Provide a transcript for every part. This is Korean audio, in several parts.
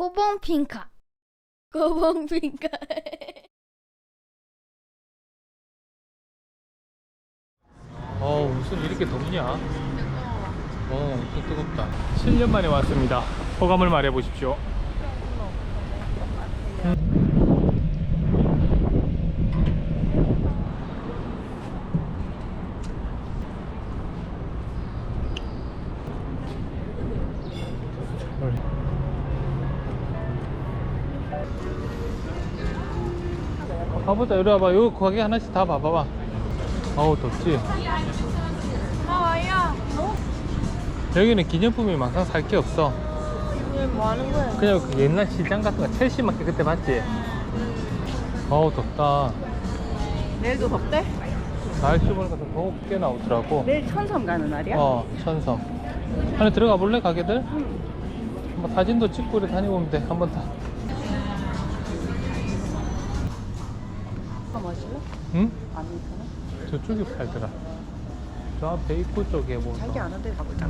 고봉핑카. 고봉핑카. 어 무슨 이렇게 덥냐? 어 엄청 뜨겁다 7년 만에 왔습니다 소감을 말해 보십시오 가보자 이리 와봐 여기 가게 하나씩 다 봐봐봐 어우 덥지 고마워요. 여기는 기념품이 막상 살 게 없어. 뭐 하는 거야? 그냥 그 옛날 시장 같은 거 첼시 마켓 그때 봤지? 어우 덥다. 내일도 덥대? 날씨 보니까 더 덥게 나오더라고. 내일 천섬 가는 날이야? 어 천성. 안에 들어가 볼래 가게들? 한번 사진도 찍고 이렇게 다녀보면 돼. 한번 다. 아, 마실래? 응? 아메리카노? 저쪽에 팔더라. 저 앞에 입구 쪽에 뭐. 자기 아는 데 가보자.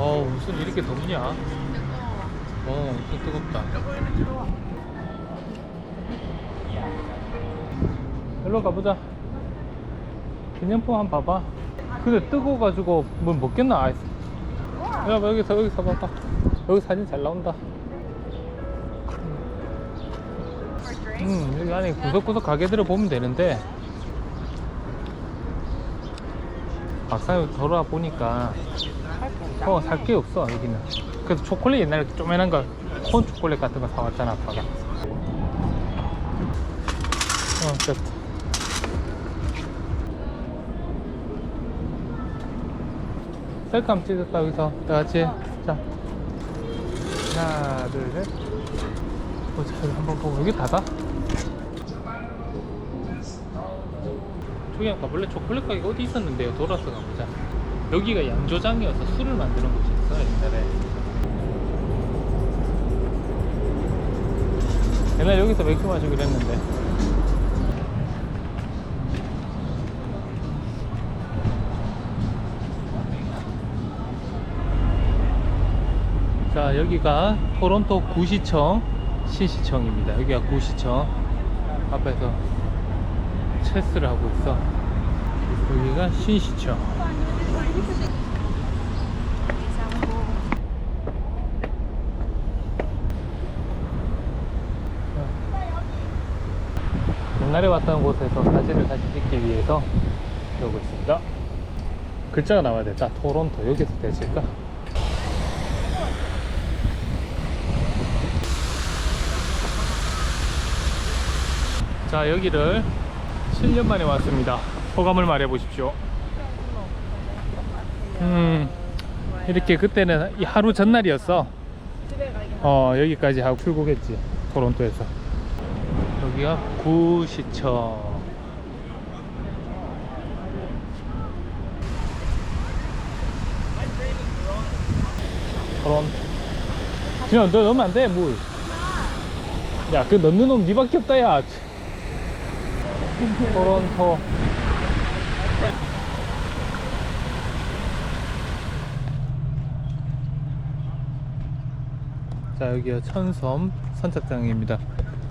어 무슨 이렇게 덥냐? 어 엄청 뜨겁다. 일로 가보자. 기념품 한번 봐봐. 근데 뜨거워가지고 뭐 먹겠나? 아이스. 야 여기서 여기서 봐봐. 여기 사진 잘 나온다. 음 여기 안에 구석구석 가게들을 보면 되는데 막상 돌아와 보니까 어, 살 게 없어, 여기는. 그래서 초콜릿 옛날에 쪼매난 거, 콘 초콜릿 같은 거 사왔잖아, 아빠가. 어, 됐다. 셀카 한번 찍을까, 여기서? 다 같이. 자. 하나, 둘, 셋. 보자, 여기 한번 보고. 여기 닫아? 저기 가볼래? 초콜릿 가게가 어디 있었는데요? 돌아서 가보자. 여기가 양조장이어서 술을 만드는 곳이었어 옛날에 옛날 여기서 맥주 마시고 그랬는데 자 여기가 토론토 구시청 신시청입니다 여기가 구시청 앞에서 체스를 하고 있어 여기가 신시청 옛날에 왔던 곳에서 사진을 다시 찍기 위해서 이러고 있습니다. 글자가 나와야 됐다. 토론토 여기서 되실까? 자 여기를 7년 만에 왔습니다. 소감을 말해 보십시오. 음 이렇게 그때는 이 하루 전날이었어. 어 여기까지 하고 출국했지 토론토에서. 여기가 구시청. 토론토. 그냥 너 넣으면 안 돼, 물. 야, 그 넣는 놈 니밖에 없다, 야. 토론토. 자, 여기가 천섬 선착장입니다.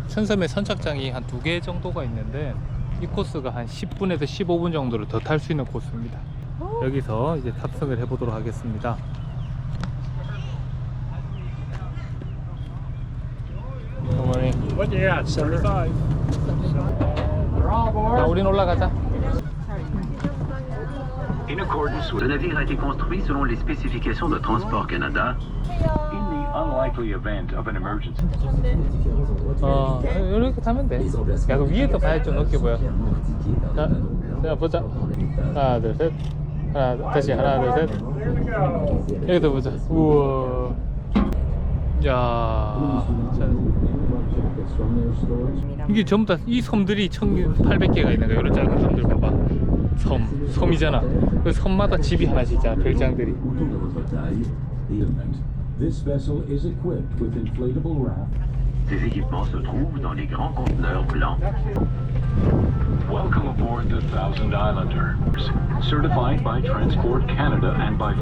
천섬에 선착장이 한 두 개 정도가 있는데 이 코스가 한 10분에서 15분 정도를 더 탈 수 있는 코스입니다. 여기서 이제 탑승을 해보도록 하겠습니다. 어머니. What you got? 75. 자, 우린 올라가자. In accordance with... Le navire a été construit selon les spécifications de Transport Canada. In the unlikely event of an emergency. 어, 이렇게 타면 돼. 야, 그 위에서 봐야 좀 높게 보여. 자, 자, 보자. 하나, 둘, 셋. 하나, 다시 하나, 둘, 셋. 여기서 보자. 우와. 야, 자. 이게 전부 다 이 섬들이 1800개가 있는 거야. 이런 작은 섬들 봐봐. 섬, 섬이잖아. 그 섬마다 집이 하나씩 있잖아. 별장들이. This vessel is equipped with inflatable raft Ces équipements se trouvent dans les grands conteneurs blancs. Welcome aboard the Thousand Islanders. Certified by Transport Canada and by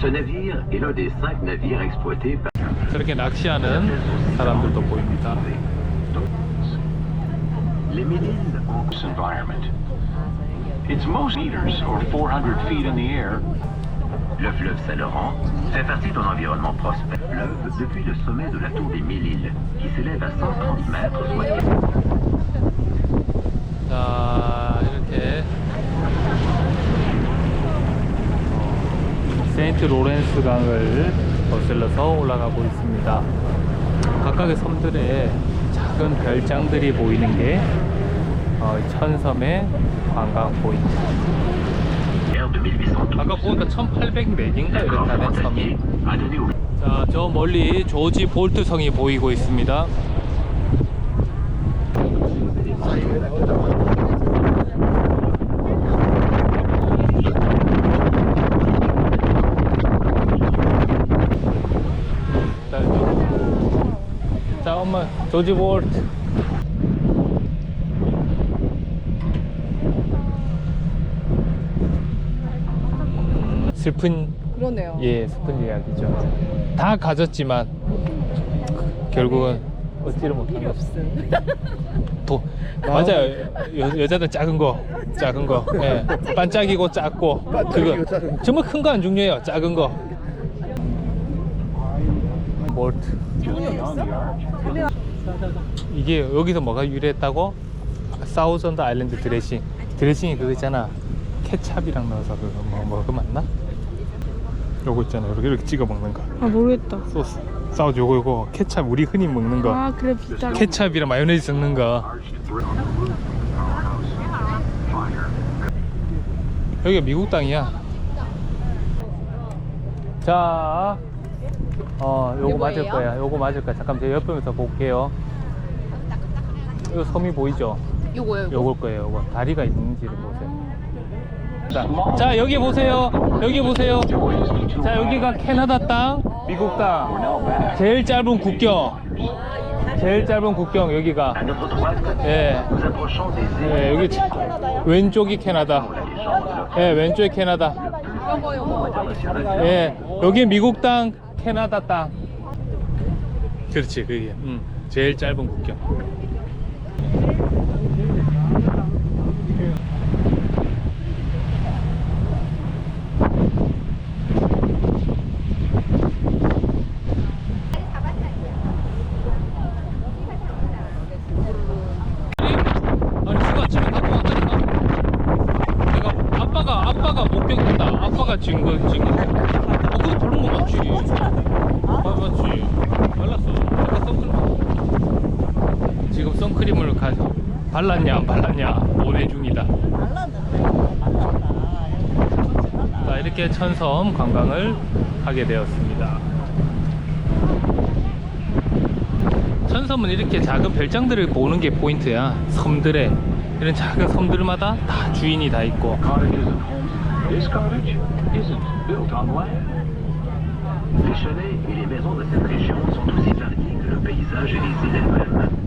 Ce navire est l'un des cinq navires exploités par 저렇게 낚시하는 사람들도 보입니다. It's most meters or 400 feet in the air Le fleuve Saint-Laurent fait partie d'un environnement prospère. Fleuve depuis le sommet de la tour des Mille-Îles, qui s'élève à 130 mètres, soit 자 이렇게 어, 세인트 로렌스 강을 거슬러서 올라가고 있습니다. 각각의 섬들에 작은 별장들이 보이는 게 어, 천섬의 관광 포인트. de 1812. 아까 보니까 1800맥인가 이렇다네 섬이. 자, 저 멀리 조지 볼트 성이 보이고 있습니다. 자, 저- 자, 엄마, 조지 볼트. 슬픈 그러네요. 예, 슬픈 이야기죠. 다 가졌지만 결국은 얻지를 못한 거죠. 도, 맞아요. 여, 여자들 작은 거, 작은 거, 예, 반짝이고 작고 그거 정말 큰 거 안 중요해요. 작은 거. 볼트. 이게 여기서 뭐가 유래했다고? 사우전드 아일랜드 드레싱. 드레싱이 그거 있잖아. 케찹이랑 넣어서 그거 뭐, 뭐 그거 맞나? 요거 있잖아. 이렇게 이렇게 찍어 먹는 거. 아 모르겠다. 소스. 사우즈 요거 요거 케찹 우리 흔히 먹는 거. 아 그래 비싸. 케찹이랑 마요네즈 섞는 거. 여기가 미국 땅이야. 자, 어, 요거 맞을 요거예요? 거야. 요거 맞을 거야. 잠깐 제가 옆에서 볼게요. 요 섬이 보이죠? 요거요. 요걸 거예요. 요거 다리가 있는지를 보세요. 자, 자 여기 보세요. 여기 보세요. 자 여기가 캐나다 땅, 미국 땅. 제일 짧은 국경. 제일 짧은 국경 여기가. 예. 예, 여기 차- 왼쪽이 캐나다. 예, 왼쪽이 캐나다. 요거 요거. 예, 여기 미국 땅, 캐나다 땅. 그렇지, 그게. 음, 제일 짧은 국경. 아빠가 지은 거 지은 거 어, 그거 바른 거 맞지 아? 맞지. 발랐어. 내가 선크림. 지금 선크림을 가 발랐냐 안 발랐냐 오해 중이다. 자 이렇게 천섬 관광을 하게 되었습니다. 천섬은 이렇게 작은 별장들을 보는 게 포인트야. 섬들에. 이런 작은 섬들마다 다 주인이 다 있고. This cottage isn't built on land. Les chalets et les maisons de cette région sont aussi variés que le paysage et les îles elles-mêmes.